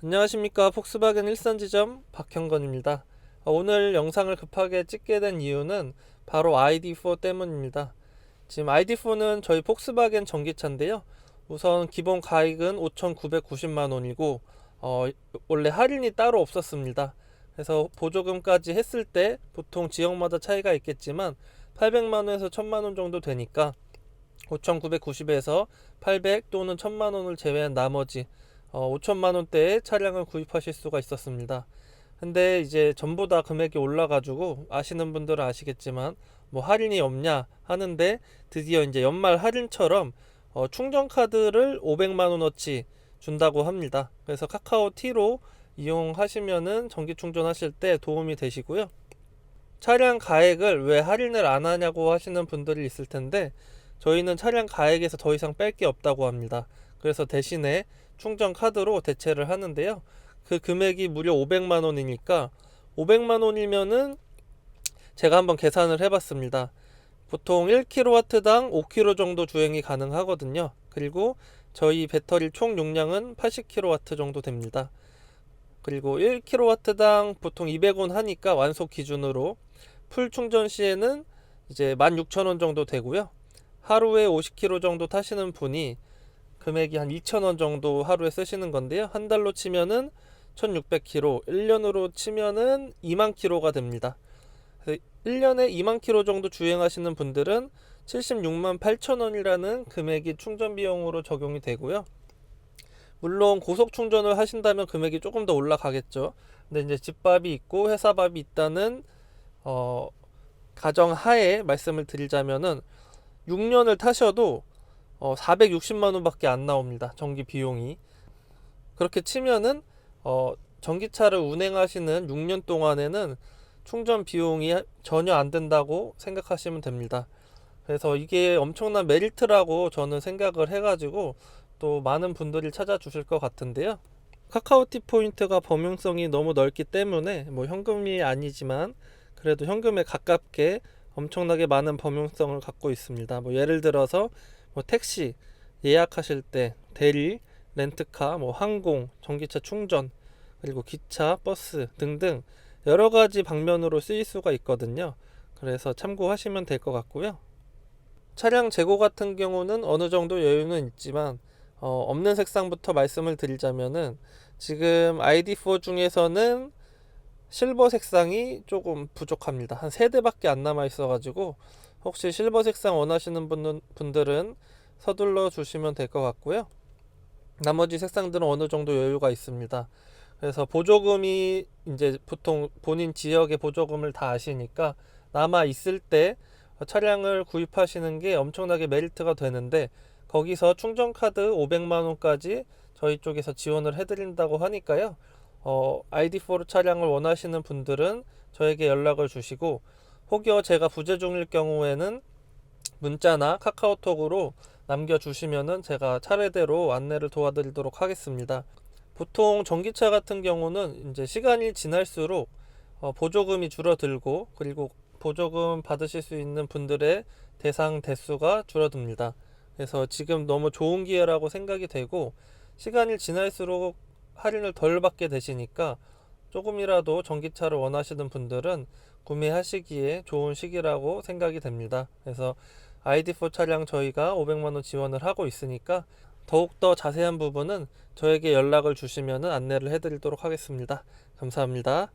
안녕하십니까 폭스바겐 일산 지점 박형건입니다. 어, 오늘 영상을 급하게 찍게 된 이유는 바로 ID4 때문입니다. 지금 ID4는 저희 폭스바겐 전기차인데요. 우선 기본 가액은 5,990만 원이고 어, 원래 할인이 따로 없었습니다. 그래서 보조금까지 했을 때 보통 지역마다 차이가 있겠지만 800만 원에서 1000만 원 정도 되니까 5,990에서 800 또는 1000만 원을 제외한 나머지 어, 5천만 원대의 차량을 구입하실 수가 있었습니다. 근데 이제 전부 다 금액이 올라가지고 아시는 분들은 아시겠지만 뭐 할인이 없냐 하는데 드디어 이제 연말 할인처럼 어, 충전 카드를 500만 원어치 준다고 합니다. 그래서 카카오 T로 이용하시면은 전기 충전하실 때 도움이 되시고요. 차량 가액을 왜 할인을 안 하냐고 하시는 분들이 있을 텐데 저희는 차량 가액에서 더 이상 뺄 게 없다고 합니다. 그래서 대신에 충전 카드로 대체를 하는데요. 그 금액이 무려 500만 원이니까 500만 원이면은 제가 한번 계산을 해봤습니다. 보통 1kW당 5km 정도 주행이 가능하거든요. 그리고 저희 배터리 총 용량은 80kW 정도 됩니다. 그리고 1kW당 보통 200원 하니까 완속 기준으로 풀 충전 시에는 이제 16,000원 정도 되고요. 하루에 50km 정도 타시는 분이 금액이 한 2,000원 정도 하루에 쓰시는 건데요. 한 달로 치면은 1,600km, 1년으로 치면은 2만 km가 됩니다. 1년에 2만 km 정도 주행하시는 분들은 76만 8천 원이라는 금액이 충전 비용으로 적용이 되고요. 물론 고속 충전을 하신다면 금액이 조금 더 올라가겠죠. 근데 이제 집밥이 있고 회사밥이 있다는 어, 가정 하에 말씀을 드리자면은 6년을 타셔도 어, 460만 원밖에 안 나옵니다. 전기 비용이. 그렇게 치면은 어, 전기차를 운행하시는 6년 동안에는 충전 비용이 전혀 안 된다고 생각하시면 됩니다. 그래서 이게 엄청난 메리트라고 저는 생각을 해가지고 또 많은 분들이 찾아주실 것 같은데요. 카카오티 포인트가 범용성이 너무 넓기 때문에 뭐 현금이 아니지만 그래도 현금에 가깝게 엄청나게 많은 범용성을 갖고 있습니다. 뭐 예를 들어서 뭐 택시 예약하실 때 대리, 렌트카, 뭐 항공, 전기차 충전, 그리고 기차, 버스 등등 여러 가지 방면으로 쓰일 수가 있거든요. 그래서 참고하시면 될 것 같고요. 차량 재고 같은 경우는 어느 정도 여유는 있지만 어, 없는 색상부터 말씀을 드리자면은 지금 ID4 중에서는 실버 색상이 조금 부족합니다. 한 세 대밖에 안 남아 있어가지고 혹시 실버 색상 원하시는 분은, 분들은 서둘러 주시면 될 것 같고요. 나머지 색상들은 어느 정도 여유가 있습니다. 그래서 보조금이 이제 보통 본인 지역의 보조금을 다 아시니까 남아 있을 때 차량을 구입하시는 게 엄청나게 메리트가 되는데 거기서 충전 카드 500만 원까지 저희 쪽에서 지원을 해드린다고 하니까요. 어, ID4 차량을 원하시는 분들은 저에게 연락을 주시고 혹여 제가 부재 중일 경우에는 문자나 카카오톡으로 남겨주시면은 제가 차례대로 안내를 도와드리도록 하겠습니다. 보통 전기차 같은 경우는 이제 시간이 지날수록 어, 보조금이 줄어들고 그리고 보조금 받으실 수 있는 분들의 대상 대수가 줄어듭니다. 그래서 지금 너무 좋은 기회라고 생각이 되고 시간이 지날수록 할인을 덜 받게 되시니까 조금이라도 전기차를 원하시는 분들은 구매하시기에 좋은 시기라고 생각이 됩니다. 그래서 ID4 차량 저희가 500만원 지원을 하고 있으니까 더욱더 자세한 부분은 저에게 연락을 주시면 안내를 해드리도록 하겠습니다. 감사합니다.